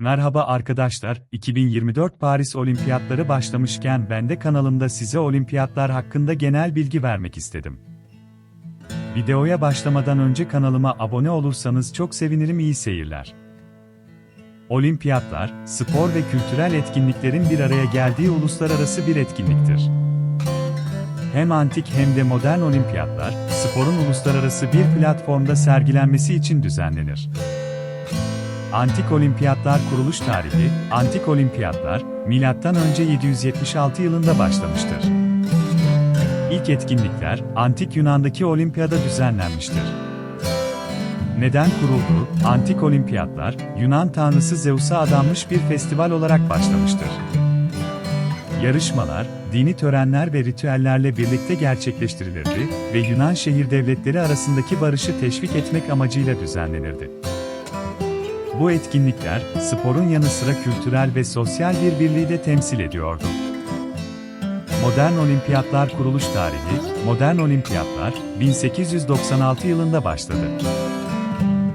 Merhaba arkadaşlar, 2024 Paris Olimpiyatları başlamışken ben de kanalımda size olimpiyatlar hakkında genel bilgi vermek istedim. Videoya başlamadan önce kanalıma abone olursanız çok sevinirim iyi seyirler. Olimpiyatlar, spor ve kültürel etkinliklerin bir araya geldiği uluslararası bir etkinliktir. Hem antik hem de modern olimpiyatlar, sporun uluslararası bir platformda sergilenmesi için düzenlenir. Antik Olimpiyatlar kuruluş tarihi, Antik Olimpiyatlar, M.Ö. 776 yılında başlamıştır. İlk etkinlikler, Antik Yunan'daki olimpiyada düzenlenmiştir. Neden kuruldu? Antik Olimpiyatlar, Yunan tanrısı Zeus'a adanmış bir festival olarak başlamıştır. Yarışmalar, dini törenler ve ritüellerle birlikte gerçekleştirilirdi ve Yunan şehir devletleri arasındaki barışı teşvik etmek amacıyla düzenlenirdi. Bu etkinlikler, sporun yanı sıra kültürel ve sosyal bir birliği de temsil ediyordu. Modern Olimpiyatlar kuruluş tarihi, Modern Olimpiyatlar, 1896 yılında başladı.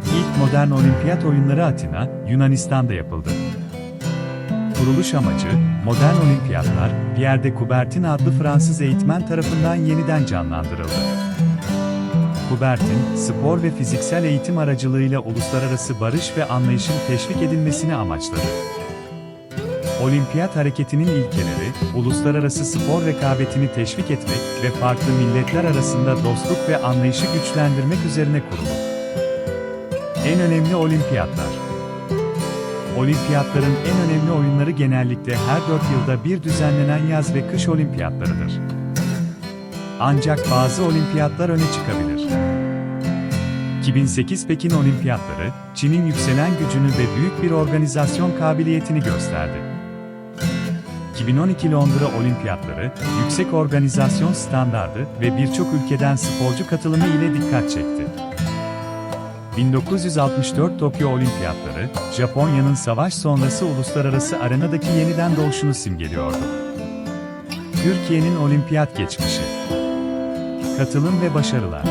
İlk modern olimpiyat oyunları Atina, Yunanistan'da yapıldı. Kuruluş amacı, modern olimpiyatlar, Pierre de Coubertin adlı Fransız eğitmen tarafından yeniden canlandırıldı. Coubertin, spor ve fiziksel eğitim aracılığıyla uluslararası barış ve anlayışın teşvik edilmesini amaçladı. Olimpiyat hareketinin ilkeleri, uluslararası spor rekabetini teşvik etmek ve farklı milletler arasında dostluk ve anlayışı güçlendirmek üzerine kurulu. En önemli olimpiyatlar Olimpiyatların en önemli oyunları genellikle her 4 yılda bir düzenlenen yaz ve kış olimpiyatlarıdır. Ancak bazı olimpiyatlar öne çıkabilir. 2008 Pekin Olimpiyatları, Çin'in yükselen gücünü ve büyük bir organizasyon kabiliyetini gösterdi. 2012 Londra Olimpiyatları, yüksek organizasyon standardı ve birçok ülkeden sporcu katılımı ile dikkat çekti. 1964 Tokyo Olimpiyatları, Japonya'nın savaş sonrası uluslararası arenadaki yeniden doğuşunu simgeliyordu. Türkiye'nin olimpiyat geçmişi Katılım ve başarılar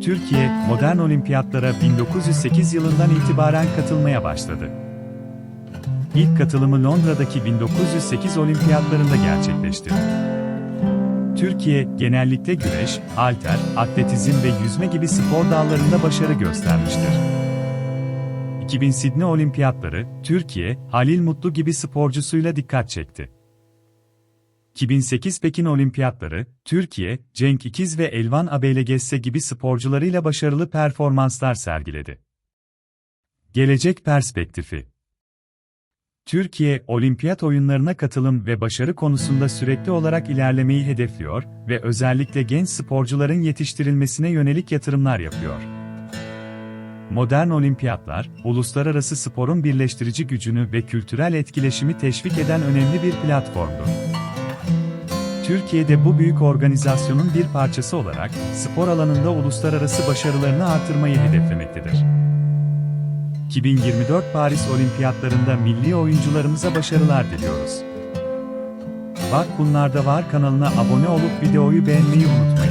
Türkiye, modern olimpiyatlara 1908 yılından itibaren katılmaya başladı. İlk katılımı Londra'daki 1908 olimpiyatlarında gerçekleşti. Türkiye, genellikle güreş, halter, atletizm ve yüzme gibi spor dallarında başarı göstermiştir. 2000 Sidney Olimpiyatları, Türkiye, Halil Mutlu gibi sporcusuyla dikkat çekti. 2008 Pekin Olimpiyatları, Türkiye, Cenk İkiz ve Elvan Abeylegesse gibi sporcularıyla başarılı performanslar sergiledi. Gelecek perspektifi Türkiye, olimpiyat oyunlarına katılım ve başarı konusunda sürekli olarak ilerlemeyi hedefliyor ve özellikle genç sporcuların yetiştirilmesine yönelik yatırımlar yapıyor. Modern olimpiyatlar, uluslararası sporun birleştirici gücünü ve kültürel etkileşimi teşvik eden önemli bir platformdur. Türkiye'de bu büyük organizasyonun bir parçası olarak spor alanında uluslararası başarılarını artırmayı hedeflemektedir. 2024 Paris Olimpiyatlarında milli oyuncularımıza başarılar diliyoruz. Bak bunlar da var kanalına abone olup videoyu beğenmeyi unutmayın.